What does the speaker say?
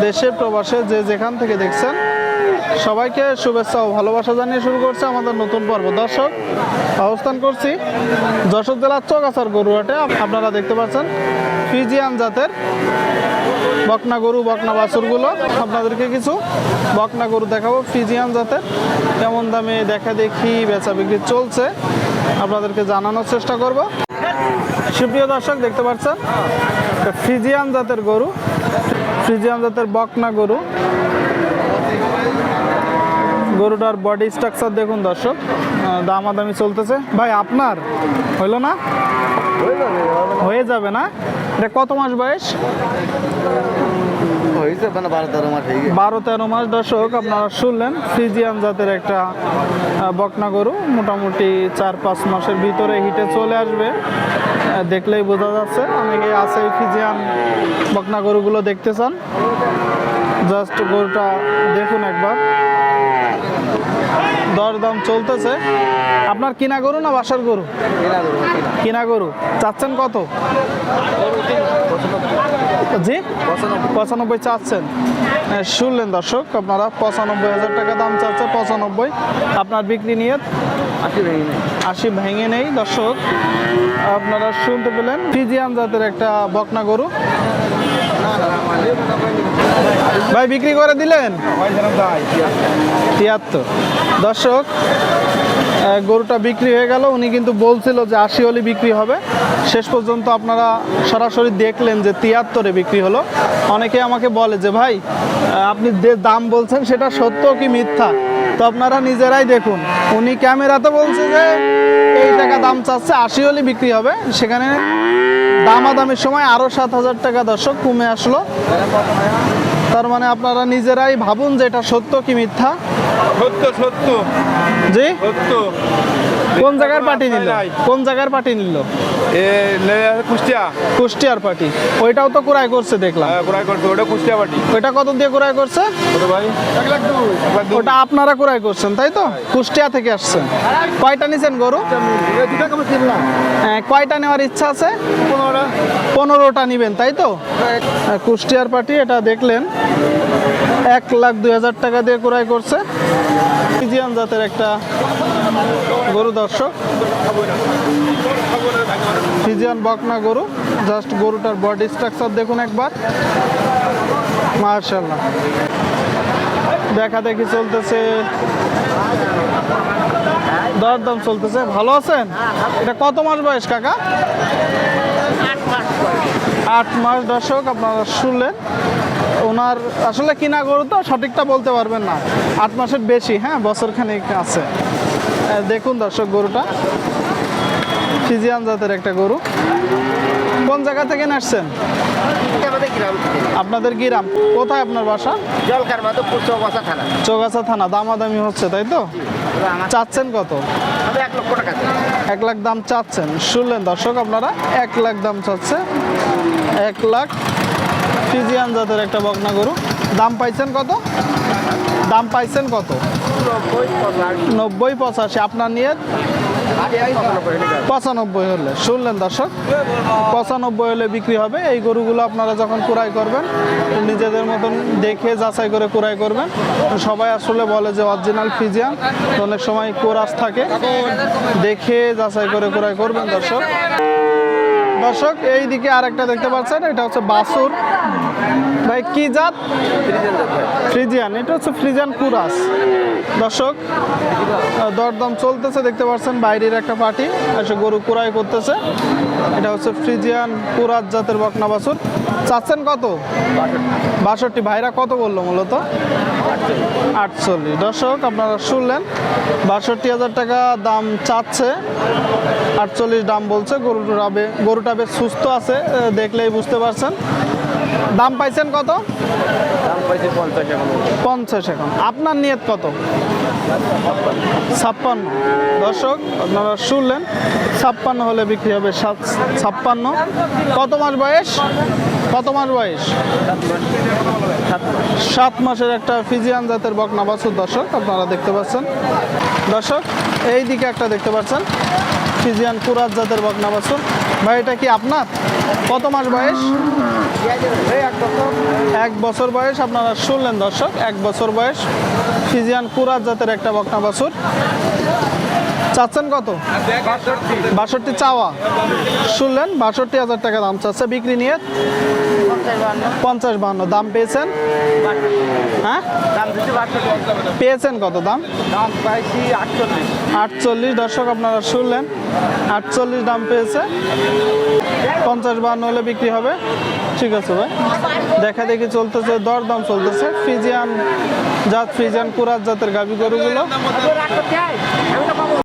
দেশে প্রবাসে যে যেখান থেকে দেখছেন, সবাইকে শুভেচ্ছা ও ভালোবাসা জানিয়ে শুরু করছে আমাদের নতুন পর্ব। দর্শক, অবস্থান করছি যশোর জেলার চৌগাছার গরুহাটে। আপ- আপনারা দেখতে পাচ্ছেন, ফিজিয়ান জাতের বকনা গরু, বকনা বাছুরগুলো। আপনাদেরকে কিছু বকনা গরু দেখাবো, ফিজিয়ান জাতের। কেমন দামে দেখা দেখি বেচা বিক্রি চলছে, আপনাদেরকে জানানোর চেষ্টা করব। সুপ্রিয় দর্শক, দেখতে পাচ্ছেন একটা ফ্রিজিয়ান জাতের গরু। ফ্রিজিয়ান জাতের বকনা গরু। গরুটার বডি স্ট্রাকচার দেখুন দর্শক। দামা দামাদামি চলতেছে। ভাই, আপনার? হইল না? হয়ে যাবে না? এটা কত মাস বয়স? মানে বারো তেরো মাস দর্শক, আপনারা শুনলেন, ফ্রিজিয়ান জাতের একটা বকনা গরু, মোটামুটি চার পাঁচ মাসের ভিতরে হিটে চলে আসবে। দেখলেই বোঝা যাচ্ছে অনেকে আছে ফিজিয়ান বকনা গরুগুলো দেখতে চান। জাস্ট গরুটা দেখুন একবার। দরদাম চলতেছে। আপনার কিনা গরু না বাসার গরু? কেনা গরু চাচ্ছেন কত? জি? পঁচানব্বই। চাচ্ছেন। হ্যাঁ, শুনলেন দর্শক আপনারা পঁচানব্বই হাজার টাকা দাম চাচ্ছে পঁচানব্বই। আপনার বিক্রি নিয়ে আশি ভেঙে নেই। আশি ভেঙে নেই দর্শক। আপনারা শুনতে পেলেন ফিজিয়ান জাতের একটা বকনা গরু। ভাই, বিক্রি করে দিলেন? তিয়াত্তর। দর্শক গরুটা বিক্রি হয়ে গেল। উনি কিন্তু বলছিল যে আশি হলে বিক্রি হবে। শেষ পর্যন্ত আপনারা সরাসরি দেখলেন যে তিয়াত্তরে বিক্রি হলো। অনেকে আমাকে বলে যে, ভাই আপনি যে দাম বলছেন সেটা সত্য কি মিথ্যা? তো আপনারা নিজেরাই দেখুন। উনি ক্যামেরাতে বলছে যে, এই টাকা দাম চাচ্ছে, আশি হলে বিক্রি হবে। সেখানে দামাদামির সময় আরও সাত হাজার টাকা দর্শক কমে আসলো। তার মানে আপনারা নিজেরাই ভাবুন যে এটা সত্য কি মিথ্যা? সত্য সত্য। জি? সত্য। কোন জায়গার পার্টি নিল। কোন জায়গার পার্টি নিল? কুষ্টিয়া। কুষ্টিয়ার পার্টি। ওইটাও তো ক্রয় করছে দেখলাম। হ্যাঁ, ক্রয় করছে ওটা কুষ্টিয়া পাটি ওইটা কত দিয়ে ক্রয় করছে? ভাই? ওটা আপনারা ক্রয় করছেন তাই তো? কুষ্টিয়া থেকে আসছেন। কয়টা নিছেন গরু? দুটা কমে কিনলাম হ্যাঁ, কয়টা নেওয়ার ইচ্ছা আছে? পনেরোটা। পনেরোটা নিবেন তাই তো? কুষ্টিয়ার পার্টি এটা দেখলেন। এক লাখ দুই হাজার টাকা দিয়ে ক্রয় করছে। ফিজিয়ান জাতের একটা গরু দর্শক। ফিজিয়ান বকনা গরু, জাস্ট গরুটার বডি স্ট্রাকচার দেখুন একবার। মার্শাল্লাহ। দেখা দেখি চলতেছে। দরদাম চলতেছে। ভালো আছেন? এটা কত মাস বয়স কাকা? আট মাস দর্শক, আপনারা শুনলেন। ওনার আসলে কিনা গরু তো সঠিকটা বলতে পারবেন না। আট মাসের বেশি হ্যাঁ বছর খানিক আছে। দেখুন দর্শক গরুটা। ফিজিয়ান জাতের একটা গরু। কোন জায়গা থেকে আসছেন আপনাদের গ্রাম। কোথায় আপনার বাসা? জলকার মাধবপুর চৌবাসা থানা। চৌগাছা থানা দামাদামি হচ্ছে তাই তো? চাচ্ছেন কত? এক লাখ দাম চাচ্ছেন। শুনলেন দর্শক আপনারা এক লাখ দাম চাচ্ছে। এক লাখ ফিজিয়ান জাতের একটা বকনা গরু। দাম পাইছেন কত? দাম পাইছেন কত? নব্বই পঁচাশি। আপনার নিয়ে পঁচানব্বই হলে। শুনলেন দর্শক, পঁচানব্বই হলে বিক্রি হবে। এই গরুগুলো আপনারা যখন কুড়াই করবেন, নিজেদের মতন দেখে যাচাই করে কুড়াই করবেন। সবাই আসলে বলে যে অরিজিনাল ফিজিয়ান অনেক সময় কোরাস থাকে। দেখে যাচাই করে কুড়াই করবেন দর্শক। দর্শক এই দিকে আরেকটা দেখতে পাচ্ছেন, এটা হচ্ছে বাসুর। ভাই, কি জাত? ফ্রিজিয়ান, এটা হচ্ছে ফ্রিজিয়ান কুরাস। দর্শক দরদাম চলতেছে, দেখতে পাচ্ছেন, বাইরের একটা পার্টি, এসে গরু কুড়াই করতেছে। এটা হচ্ছে ফ্রিজিয়ান কুরাস জাতের বকনা বাছুর চাচ্ছেন কত? বাষট্টি। ভাইরা কত বলল মূলত? আটচল্লিশ। দর্শক আপনারা শুনলেন বাষট্টি হাজার টাকা দাম চাচ্ছে। আটচল্লিশ দাম বলছে গরুটা গরুটা বেশ সুস্থ আছে দেখলেই বুঝতে পারছেন। দাম পাইছেন কত? পঞ্চাশ এখন। আপনার নিয়ত কত? ছাপ্পান্ন। দর্শক আপনারা শুনলেন ছাপ্পান্ন হলে বিক্রি হবে সাত ছাপ্পান্ন। কত মাস বয়স? কত মাস বয়স? সাত মাসের একটা ফিজিয়ান জাতের বকনা বাছুর, দর্শক, আপনারা দেখতে পাচ্ছেন। দর্শক, এই দিকে একটা দেখতে পাচ্ছেন, ফিজিয়ান কুরাত জাতের বকনা বাছুর। ভাই, এটা কি আপনার? কত মাস বয়স? এক বছর বয়স, আপনারা শুনলেন, দর্শক, এক বছর বয়স, ফিজিয়ান কুরাত জাতের একটা বকনা বাছুর। চাচ্ছেন কত? বাষট্টি চাওয়া। শুনলেন, বাষট্টি হাজার টাকা দাম চাচ্ছে বিক্রি নিয়ে। পঞ্চাশ বান্ন, দাম পেয়েছেন? হ্যাঁ? পেয়েছেন কত দাম? আটচল্লিশ, দর্শক আপনারা শুনলেন, আটচল্লিশ দাম পেয়েছে। পঞ্চাশ বান্ন হলে বিক্রি হবে। ঠিক আছে ভাই। দেখা দেখি চলতেছে দর দাম চলতেছে। ফিজিয়ান জাত, ফিজিয়ান কুরাত জাতের গাভি গরুগুলো।